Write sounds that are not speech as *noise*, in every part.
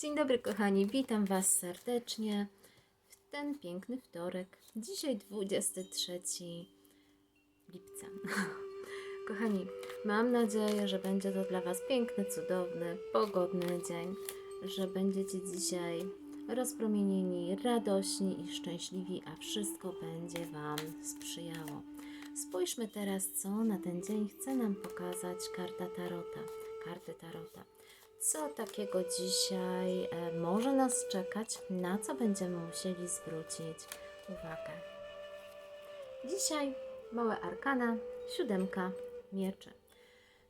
Dzień dobry kochani, witam Was serdecznie w ten piękny wtorek. Dzisiaj 23 lipca. *laughs* Kochani, mam nadzieję, że będzie to dla Was piękny, cudowny, pogodny dzień, że będziecie dzisiaj rozpromienieni, radośni i szczęśliwi, a wszystko będzie Wam sprzyjało. Spójrzmy teraz, co na ten dzień chce nam pokazać karta Tarota. Karty Tarota. Co takiego dzisiaj e, może nas czekać, na co będziemy musieli zwrócić uwagę? Dzisiaj małe arkana, siódemka mieczy.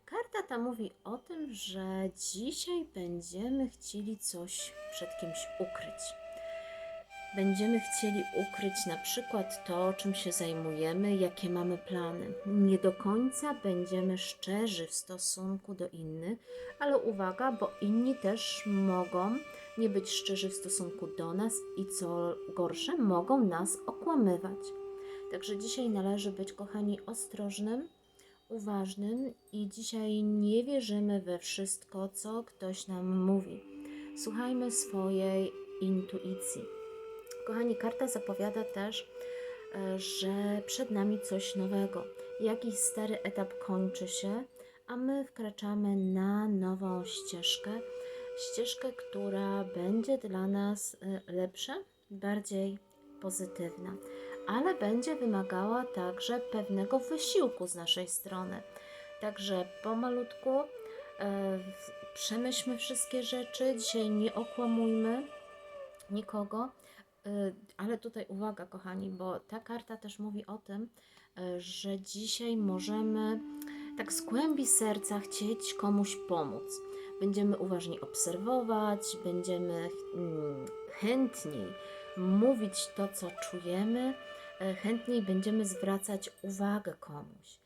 Karta ta mówi o tym, że dzisiaj będziemy chcieli coś przed kimś ukryć. Będziemy chcieli ukryć na przykład to, czym się zajmujemy, jakie mamy plany. Nie do końca będziemy szczerzy w stosunku do innych, ale uwaga, bo inni też mogą nie być szczerzy w stosunku do nas i co gorsze, mogą nas okłamywać. Także dzisiaj należy być, kochani, ostrożnym, uważnym i dzisiaj nie wierzymy we wszystko, co ktoś nam mówi. Słuchajmy swojej intuicji. Kochani, karta zapowiada też, e, że przed nami coś nowego. Jakiś stary etap kończy się, a my wkraczamy na nową ścieżkę. Ścieżkę, która będzie dla nas e, lepsza, bardziej pozytywna, ale będzie wymagała także pewnego wysiłku z naszej strony. Także pomalutku e, przemyślmy wszystkie rzeczy. Dzisiaj nie okłamujmy nikogo. Y, Ale tutaj uwaga, kochani, bo ta karta też mówi o tym, y, że dzisiaj możemy tak z głębi serca chcieć komuś pomóc. Będziemy uważnie obserwować, będziemy mm, chętniej mówić to, co czujemy, y, chętniej będziemy zwracać uwagę komuś.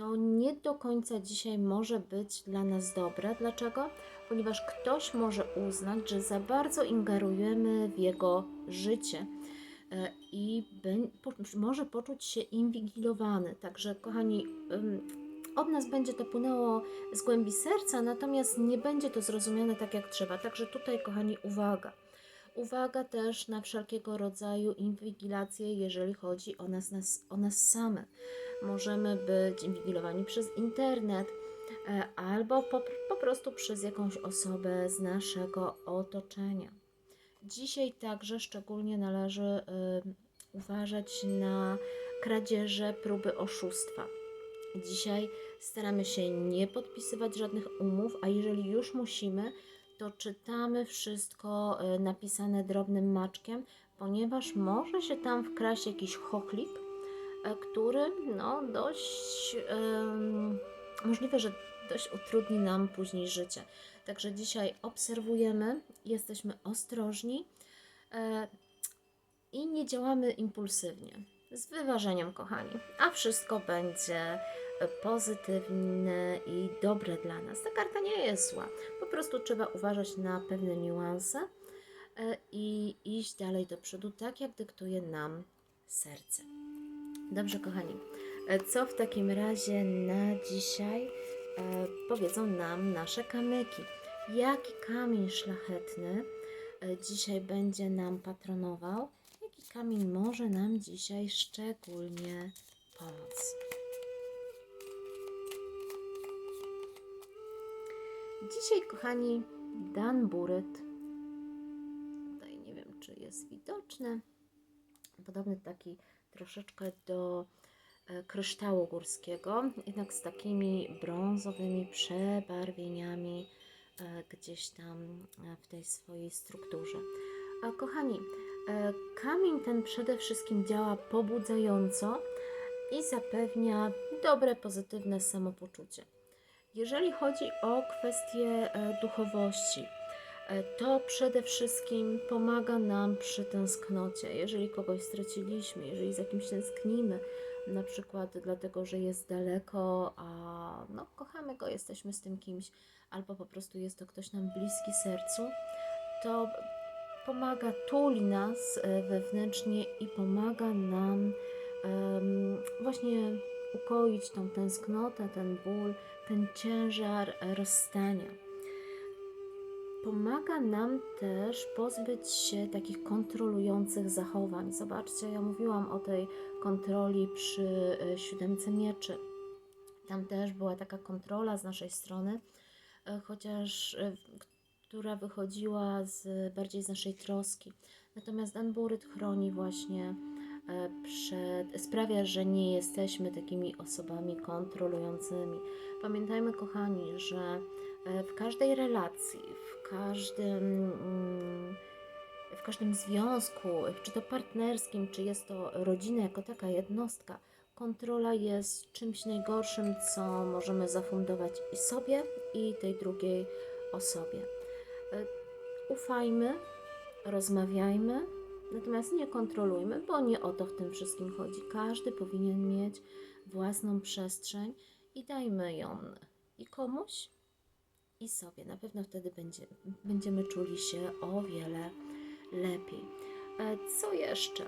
To nie do końca dzisiaj może być dla nas dobre. Dlaczego? ponieważ ktoś może uznać, że za bardzo ingerujemy w jego życie e, i może poczuć się inwigilowany. Także, kochani, od nas będzie to płynęło z głębi serca, natomiast nie będzie to zrozumiane tak jak trzeba. Także tutaj, kochani, uwaga. Uwaga też na wszelkiego rodzaju inwigilacje, jeżeli chodzi o nas, nas, o nas same. Możemy być inwigilowani przez internet, e, albo po, po prostu przez jakąś osobę z naszego otoczenia. Dzisiaj także szczególnie należy y, uważać na kradzieże, próby oszustwa. Dzisiaj staramy się nie podpisywać żadnych umów, a jeżeli już musimy, to czytamy wszystko y, napisane drobnym maczkiem, ponieważ może się tam wkraść jakiś chochlik, e, który no dość em, możliwe, że dość utrudni nam później życie. Także dzisiaj obserwujemy, jesteśmy ostrożni e, i nie działamy impulsywnie. Z wyważeniem, kochani, a wszystko będzie pozytywne i dobre dla nas. Ta karta nie jest zła. Po prostu trzeba uważać na pewne niuanse e, i iść dalej do przodu, tak jak dyktuje nam serce. Dobrze, kochani. E, Co w takim razie na dzisiaj e, powiedzą nam nasze kamyki? Jaki kamień szlachetny dzisiaj będzie nam patronował? Jaki kamień może nam dzisiaj szczególnie pomóc? Dzisiaj, kochani, Dan Buryt. Tutaj nie wiem, czy jest widoczny. Podobny taki troszeczkę do e, kryształu górskiego, jednak z takimi brązowymi przebarwieniami e, gdzieś tam e, w tej swojej strukturze. Kochani, kamień ten przede wszystkim działa pobudzająco i zapewnia dobre, pozytywne samopoczucie. Jeżeli chodzi o kwestię e, duchowości, e, to przede wszystkim pomaga nam przy tęsknocie. Jeżeli kogoś straciliśmy, jeżeli za kimś tęsknimy, na przykład dlatego, że jest daleko, a no, kochamy go, jesteśmy z tym kimś, albo po prostu jest to ktoś nam bliski sercu, to pomaga, tuli nas e, wewnętrznie i pomaga nam właśnie ukoić tą tęsknotę, ten ból, ten ciężar rozstania. Pomaga nam też pozbyć się takich kontrolujących zachowań. Zobaczcie, ja mówiłam o tej kontroli przy e, siódemce mieczy. Tam też była taka kontrola z naszej strony, e, chociaż która wychodziła z, bardziej z naszej troski. Natomiast Dan Buryt chroni właśnie e, przed, sprawia, że nie jesteśmy takimi osobami kontrolującymi. Pamiętajmy, kochani, że e, w każdej relacji, w każdym, mm, w każdym związku, czy to partnerskim, czy jest to rodzina jako taka jednostka, kontrola jest czymś najgorszym, co możemy zafundować i sobie, i tej drugiej osobie. Ufajmy, rozmawiajmy, natomiast nie kontrolujmy, bo nie o to w tym wszystkim chodzi. Każdy powinien mieć własną przestrzeń i dajmy ją i komuś, i sobie. Na pewno wtedy będzie, będziemy czuli się o wiele lepiej. E, Co jeszcze?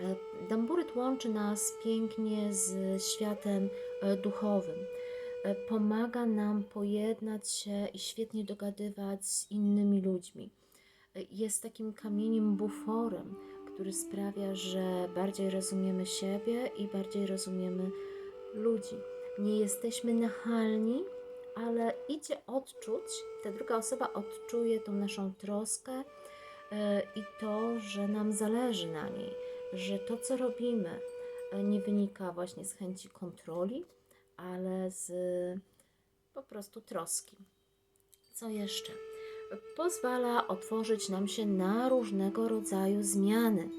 E, Damburyt łączy nas pięknie z światem e, duchowym. E, Pomaga nam pojednać się i świetnie dogadywać z innymi ludźmi. E, Jest takim kamieniem buforem, który sprawia, że bardziej rozumiemy siebie i bardziej rozumiemy ludzi. Nie jesteśmy nachalni, ale idzie odczuć, ta druga osoba odczuje tą naszą troskę e, i to, że nam zależy na niej, że to, co robimy, nie wynika właśnie z chęci kontroli, ale z po prostu troski. Co jeszcze? Pozwala otworzyć nam się na różnego rodzaju zmiany.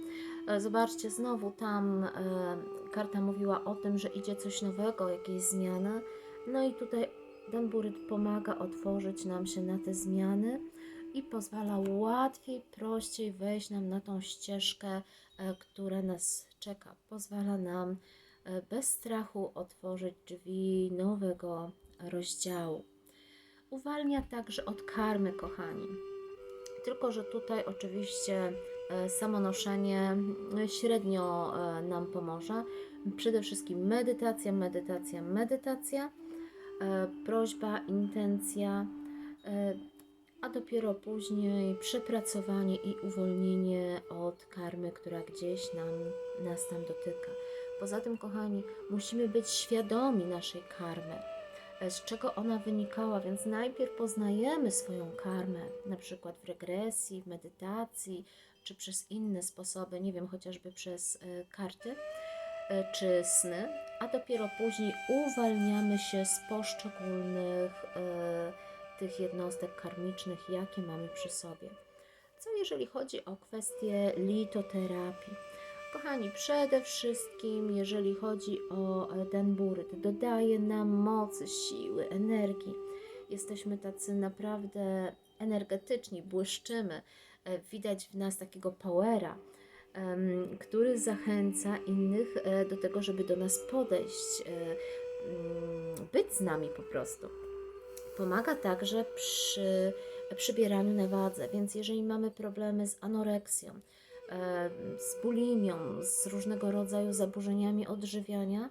E, Zobaczcie, znowu tam e, karta mówiła o tym, że idzie coś nowego, jakieś zmiany. No i tutaj Dan Buryt pomaga otworzyć nam się na te zmiany i pozwala łatwiej, prościej wejść nam na tą ścieżkę, e, która nas czeka. Pozwala nam bez strachu otworzyć drzwi nowego rozdziału. Uwalnia także od karmy, kochani. Tylko, że tutaj oczywiście e, samo noszenie e, średnio e, nam pomoże. Przede wszystkim medytacja, medytacja, medytacja, e, prośba, intencja, e, a dopiero później przepracowanie i uwolnienie od karmy, która gdzieś nam, nas tam dotyka. Poza tym, kochani, musimy być świadomi naszej karmy e, z czego ona wynikała, więc najpierw poznajemy swoją karmę, na przykład w regresji, w medytacji, czy przez inne sposoby, nie wiem, chociażby przez e, karty e, czy sny, a dopiero później uwalniamy się z poszczególnych tych jednostek karmicznych, jakie mamy przy sobie. Co jeżeli chodzi o kwestię litoterapii? Kochani, przede wszystkim, jeżeli chodzi o e, denburyt, dodaje nam mocy, siły, energii. Jesteśmy tacy naprawdę energetyczni, błyszczymy. E, Widać w nas takiego powera, który zachęca innych e, do tego, żeby do nas podejść, mm, być z nami po prostu. Pomaga także przy przybieraniu na wadze, więc jeżeli mamy problemy z anoreksją, z bulimią, z różnego rodzaju zaburzeniami odżywiania,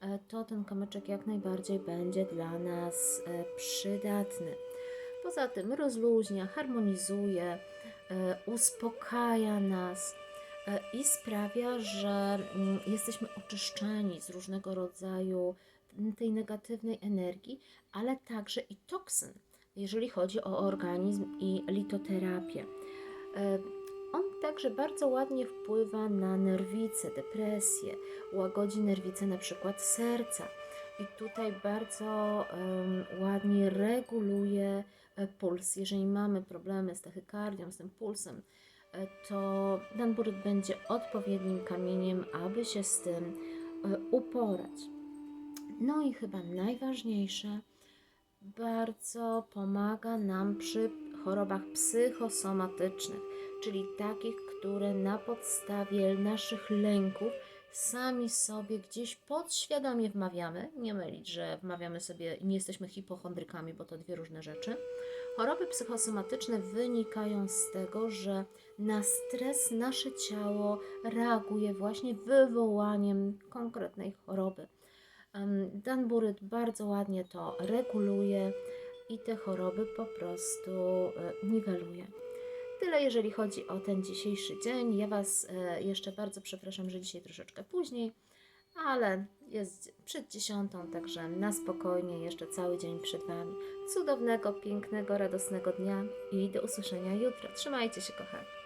e, to ten kamyczek jak najbardziej będzie dla nas e, przydatny. Poza tym rozluźnia, harmonizuje, e, uspokaja nas e, i sprawia, że mm, jesteśmy oczyszczeni z różnego rodzaju tej negatywnej energii, ale także i toksyn, jeżeli chodzi o organizm i litoterapię. On także bardzo ładnie wpływa na nerwice, depresję, łagodzi nerwice na przykład serca. I tutaj bardzo em, ładnie reguluje e, puls. Jeżeli mamy problemy z tachykardią, z tym pulsem, e, to danburyt będzie odpowiednim kamieniem, aby się z tym e, uporać. No i chyba najważniejsze, bardzo pomaga nam przy chorobach psychosomatycznych, czyli takich, które na podstawie naszych lęków sami sobie gdzieś podświadomie wmawiamy. Nie mylić, że wmawiamy sobie nie jesteśmy hipochondrykami, bo to dwie różne rzeczy. Choroby psychosomatyczne wynikają z tego, że na stres nasze ciało reaguje właśnie wywołaniem konkretnej choroby. Dan Buryt bardzo ładnie to reguluje i te choroby po prostu e, niweluje. Tyle jeżeli chodzi o ten dzisiejszy dzień. Ja Was e, jeszcze bardzo przepraszam, że dzisiaj troszeczkę później, ale jest przed dziesiątą, także na spokojnie, jeszcze cały dzień przed Wami. Cudownego, pięknego, radosnego dnia i do usłyszenia jutro. Trzymajcie się, kochani.